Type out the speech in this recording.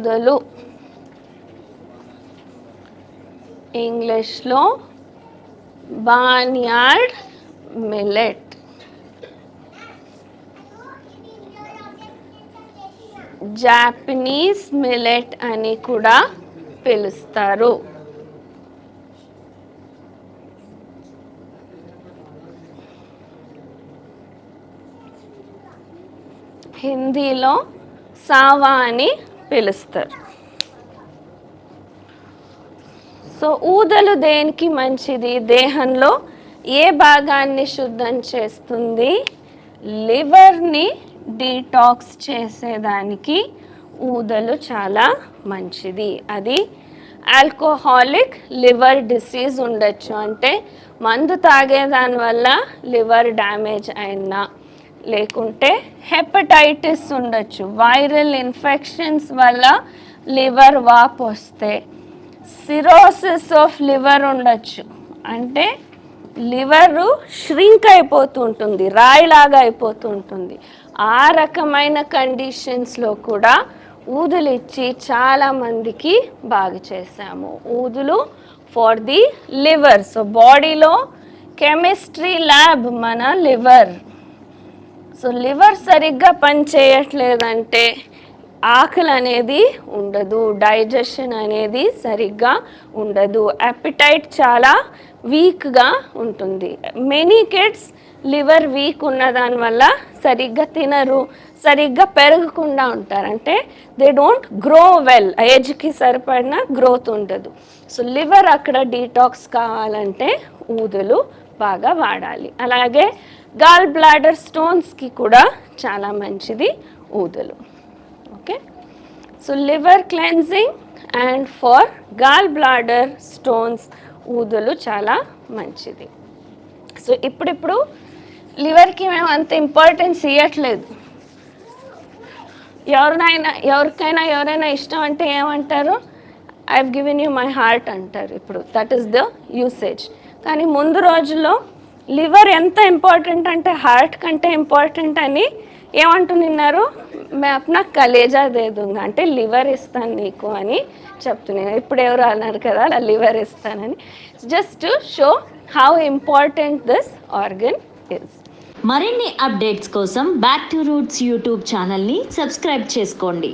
మొదలు ఇంగ్లీష్లో బాన్యార్డ్ millet. Japanese millet అని కూడా పిలుస్తారు. హిందీలో సావా అని పిలుస్తారు. సో ఊదలు దేనికి మంచిది? దేహంలో ఏ భాగాన్ని శుద్ధం చేస్తుంది? లివర్ని డీటాక్స్ చేసేదానికి ఊదలు చాలా మంచిది. అది ఆల్కోహాలిక్ లివర్ డిసీజ్ ఉండొచ్చు. అంటే మందు తాగేదాని వల్ల లివర్ డ్యామేజ్ అయినా లేకుంటే హెపటైటిస్ ఉండొచ్చు. వైరల్ ఇన్ఫెక్షన్స్ వల్ల లివర్ వాపు వస్తే సిరోసిస్ ఆఫ్ లివర్ ఉండొచ్చు. అంటే లివరు ష్రింక్ అయిపోతుంటుంది రాయిలాగా అయిపోతుంటుంది. ఆ రకమైన కండిషన్స్లో కూడా ఊదులు ఇచ్చి చాలామందికి బాగు చేశాము. ఊదులు ఫర్ ది లివర్ సో బాడీలో కెమిస్ట్రీ ల్యాబ్ మన లివర్. సో లివర్ సరిగ్గా పనిచేయట్లేదంటే ఆకలి అనేది ఉండదు డైజెషన్ అనేది సరిగ్గా ఉండదు. అపిటైట్ చాలా వీక్గా ఉంటుంది. మెనీ కిడ్స్ లివర్ వీక్ ఉన్న దానివల్ల సరిగ్గా తినరు సరిగ్గా పెరగకుండా ఉంటారు. అంటే దే డోంట్ గ్రో వెల్ ఏజ్కి సరిపడిన గ్రోత్ ఉండదు. సో లివర్ అక్కడ డీటాక్స్ కావాలంటే ఊదులు బాగా వాడాలి. అలాగే గాల్ బ్లాడర్ స్టోన్స్కి కూడా చాలా మంచిది ఊదలు. Okay so liver cleansing and for gall bladder stones ఊదులు చాలా మంచిది. సో ఇప్పుడిప్పుడు లివర్కి మేము అంత ఇంపార్టెన్స్ ఇవ్వట్లేదు ఎవరినైనా ఎవరికైనా ఎవరైనా ఇష్టం అంటే ఏమంటారు? I have given you my heart అంటారు ఇప్పుడు. దట్ ఈస్ ద యూసేజ్ కానీ ముందు రోజుల్లో లివర్ ఎంత ఇంపార్టెంట్ అంటే హార్ట్ కంటే ఇంపార్టెంట్ అని ఏమంటున్నారు? మే నాకు కలేజా దేదుంగా. అంటే లివర్ ఇస్తాను నీకు అని చెప్తున్నాను ఇప్పుడు ఎవరు అన్నారు కదా అలా లివర్ ఇస్తానని. Just show how important this organ is మరిన్ని అప్డేట్స్ కోసం బ్యాక్ టు రూట్స్ యూట్యూబ్ ఛానల్ని సబ్స్క్రైబ్ చేసుకోండి.